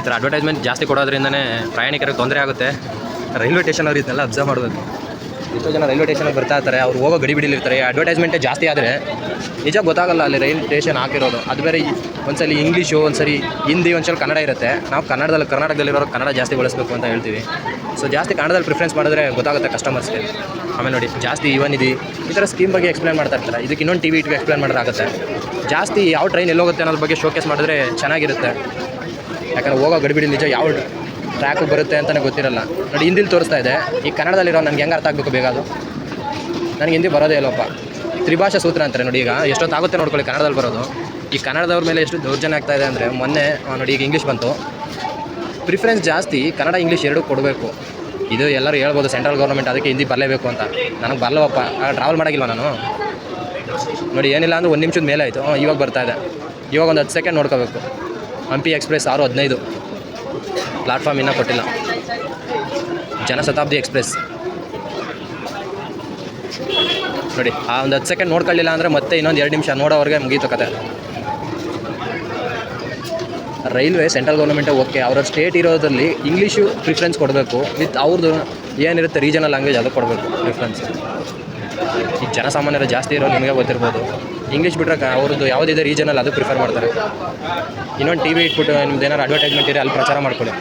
ಈ ಥರ ಅಡ್ವರ್ಟೈಸ್ಮೆಂಟ್ ಜಾಸ್ತಿ ಕೊಡೋದ್ರಿಂದನೇ ಪ್ರಯಾಣಿಕರಿಗೆ ತೊಂದರೆ ಆಗುತ್ತೆ. ರೈಲ್ವೆ ಸ್ಟೇಷನ್ ಅವ್ರು ಇದನ್ನೆಲ್ಲ ಅಬ್ಸರ್ವ್ ಮಾಡಬೇಕು. ಎಷ್ಟೋ ಜನ ರೈಲ್ವೆ ಸ್ಟೇಷನ್ಗೆ ಬರ್ತಾ ಇರ್ತಾರೆ, ಅವ್ರು ಹೋಗೋ ಗಡಿ ಬಿಡಿಲಿರ್ತಾರೆ ಅಡ್ವರ್ಟೈಸ್ಮೆಂಟೇ ಜಾಸ್ತಿ ಆದರೆ ನಿಜ ಗೊತ್ತಾಗಲ್ಲ ಅಲ್ಲಿ ರೈಲ್ವೆ ಸ್ಟೇಷನ್ ಹಾಕಿರೋದು. ಅದು ಬೇರೆ ಒಂದ್ಸಲಿ ಇಂಗ್ಲೀಷು ಒಂದ್ಸರಿ ಹಿಂದಿ, ಒಂದ್ಸಲ ಕನ್ನಡ ಇರುತ್ತೆ. ನಾವು ಕನ್ನಡದಲ್ಲಿ, ಕರ್ನಾಟಕದಲ್ಲಿರೋರು ಕನ್ನಡ ಜಾಸ್ತಿ ಬಳಸಬೇಕು ಅಂತ ಹೇಳ್ತೀವಿ. ಸೊ ಜಾಸ್ತಿ ಕನ್ನಡದಲ್ಲಿ ಪ್ರಿಫರೆನ್ಸ್ ಮಾಡಿದ್ರೆ ಗೊತ್ತಾಗುತ್ತೆ ಕಸ್ಟಮರ್ಸ್ಗೆ ಆಮೇಲೆ ನೋಡಿ, ಜಾಸ್ತಿ ಇವನ್ ಇದೆ, ಈ ಥರ ಸ್ಕೀಮ್ ಬಗ್ಗೆ ಎಕ್ಸ್ಪ್ಲೇನ್ ಮಾಡ್ತಾ ಇರ್ತಾರೆ. ಇದಕ್ಕೆ ಇನ್ನೊಂದು ಟಿ ವಿ ಇಟ್ಗೆ ಎಕ್ಸ್ಪ್ಲೇನ್ ಮಾಡೋದಾಗುತ್ತೆ ಜಾಸ್ತಿ ಯಾವ ಟ್ರೈನ್ ಎಲ್ಲೋಗುತ್ತೆ ಅನ್ನೋದ್ರ ಬಗ್ಗೆ ಶೋಕೇಸ್ ಮಾಡಿದ್ರೆ ಚೆನ್ನಾಗಿರುತ್ತೆ. ಯಾಕಂದ್ರೆ ಹೋಗೋ ಗಡಿಬಿಡಿ ನಿಜ ಯಾವ ಟ್ರ್ಯಾಕ್ ಬರುತ್ತೆ ಅಂತಲೇ ಗೊತ್ತಿರಲ್ಲ. ನೋಡಿ, ಹಿಂದಿಲಿ ತೋರಿಸ್ತಾ ಇದೆ. ಈ ಕನ್ನಡದಲ್ಲಿರೋ ನನಗೆ ಹೆಂಗೆ ಅರ್ಥ ಆಗಬೇಕು ಬೇಗ ಅದು? ನನಗೆ ಹಿಂದಿ ಬರೋದೇ ಇಲ್ಲಪ್ಪ ತ್ರಿಭಾಷಾ ಸೂತ್ರ ಅಂತಾರೆ ನೋಡಿ ಈಗ. ಎಷ್ಟೊತ್ತಾಗುತ್ತೆ ನೋಡ್ಕೊಳ್ಳಿ ಕನ್ನಡದಲ್ಲಿ ಬರೋದು. ಈ ಕನ್ನಡದವ್ರ ಮೇಲೆ ಎಷ್ಟು ದೌರ್ಜನ್ಯ ಆಗ್ತಾ ಇದೆ ಅಂದರೆ ಮೊನ್ನೆ ನೋಡಿ, ಈಗ ಇಂಗ್ಲೀಷ್ ಬಂತು. ಪ್ರಿಫರೆನ್ಸ್ ಜಾಸ್ತಿ, ಕನ್ನಡ ಇಂಗ್ಲೀಷ್ ಎರಡೂ ಕೊಡಬೇಕು. ಇದು ಎಲ್ಲರೂ ಹೇಳ್ಬೋದು ಸೆಂಟ್ರಲ್ ಗೌರ್ಮೆಂಟ್ ಅದಕ್ಕೆ ಹಿಂದಿ ಬರಲೇಬೇಕು ಅಂತ. ನನಗೆ ಬರಲ್ಲವಪ್ಪ ಟ್ರಾವೆಲ್ ಮಾಡೋಗಿಲ್ವ ನಾನು? ನೋಡಿ, ಏನಿಲ್ಲ ಅಂದ್ರೆ ಒಂದು ನಿಮಿಷದ ಮೇಲೆ ಆಯಿತು. ಇವಾಗ ಬರ್ತಾ ಇದೆ. ಇವಾಗ ಒಂದು ಹತ್ತು ಸೆಕೆಂಡ್ ನೋಡ್ಕೋಬೇಕು. ಹಂಪಿ ಎಕ್ಸ್ಪ್ರೆಸ್ ಆರು ಹದಿನೈದು. ಪ್ಲಾಟ್ಫಾರ್ಮ್ ಇನ್ನೂ ಕೊಟ್ಟಿಲ್ಲ. ಜನಶತಾಬ್ದಿ ಎಕ್ಸ್ಪ್ರೆಸ್. ನೋಡಿ, ಆ ಒಂದು ಹತ್ತು ಸೆಕೆಂಡ್ ನೋಡ್ಕೊಳ್ಳಿಲ್ಲ ಅಂದರೆ ಮತ್ತೆ ಇನ್ನೊಂದು ಎರಡು ನಿಮಿಷ ನೋಡೋವ್ರಿಗೆ ಮುಗೀತು ಕತೆ. ರೈಲ್ವೆ ಸೆಂಟ್ರಲ್ ಗೌರ್ಮೆಂಟೇ ಓಕೆ ಅವರ ಸ್ಟೇಟ್ ಇರೋದ್ರಲ್ಲಿ ಇಂಗ್ಲೀಷು ಪ್ರಿಫರೆನ್ಸ್ ಕೊಡಬೇಕು. ವಿತ್ ಅವ್ರದ್ದು ಏನಿರುತ್ತೆ ರೀಜನಲ್ ಲ್ಯಾಂಗ್ವೇಜ್ ಅದು ಕೊಡಬೇಕು ಪ್ರಿಫರೆನ್ಸ್ ಈಗ ಜನಸಾಮಾನ್ಯರು ಜಾಸ್ತಿ ಇರೋ ನಿಮಗೆ ಗೊತ್ತಿರ್ಬೋದು. ಇಂಗ್ಲೀಷ್ ಬಿಟ್ಟರೆ ಅವ್ರದ್ದು ಯಾವುದಿದೆ ರೀಜನಲ್ಲಿ ಅದು ಪ್ರಿಫರ್ ಮಾಡ್ತಾರೆ. ಇನ್ನೊಂದು ಟಿ ವಿ ಇಟ್ಬಿಟ್ಟು ನಿಮ್ದು ಏನಾರು ಅಡ್ವರ್ಟೈಸ್ಮೆಂಟ್ ಇದೆ ಅಲ್ಲಿ ಪ್ರಚಾರ ಮಾಡ್ಕೊಳ್ಳಿ.